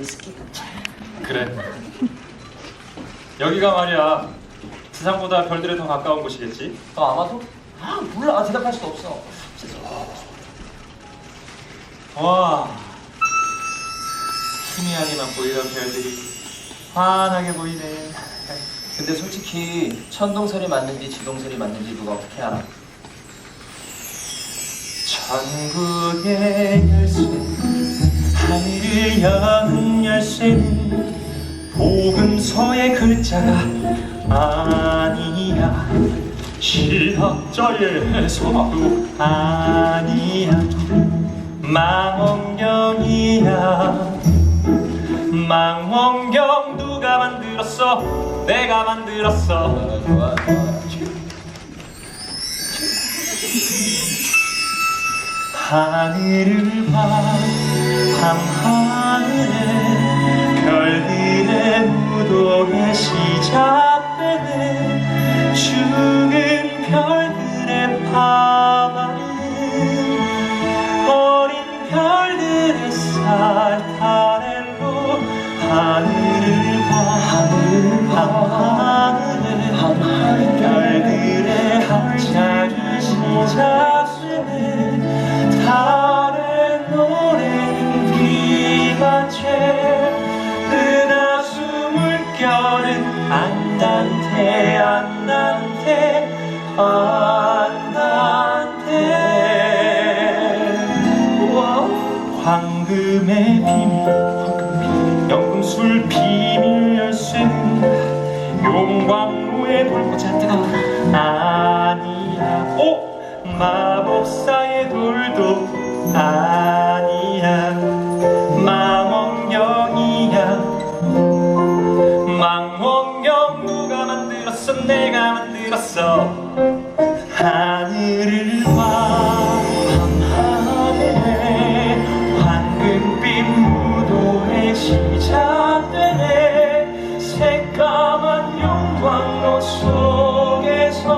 있을게. 그래. 여기가 말이야. 지상보다 별들에 더 가까운 곳이겠지. 어 아마도? 아 몰라 대답할 수도 없어. 와. 희미하게만 보이던 별들이 환하게 보이네. 근데 솔직히 천동설이 맞는지 지동설이 맞는지 누가 어떻게 알아? 천국의 열쇠 하늘을 여는 열쇠는 복음서의 글자가 아니야. 실학자의 해석도 아니야. 망원경이야. 망원경 누가 만들었어? 내가 만들었어. 하늘을 봐. 밤하늘에 별들의 무도회 시작되는 죽은 별들의 밤하늘 어린 별들의 살타 안단테 안단테 안단테. 황금의 비밀 연금술 비밀 열쇠는 용광로의 불꽃 뜨거 아니야. 오 마법사의 돌도 아 내가 만들었어. 하늘을 봐 밤하늘에 황금빛 무도회 시작되네 새까만 용광로 속에서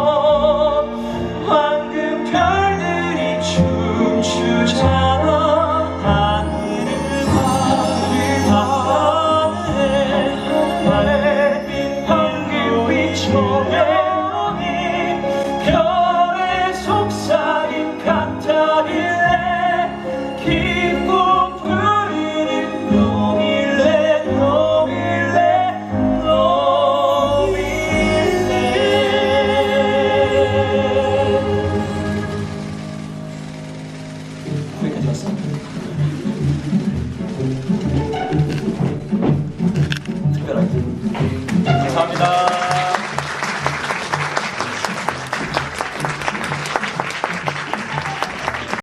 황금 별들이 춤추잖아. 하늘을 봐 하늘에 빛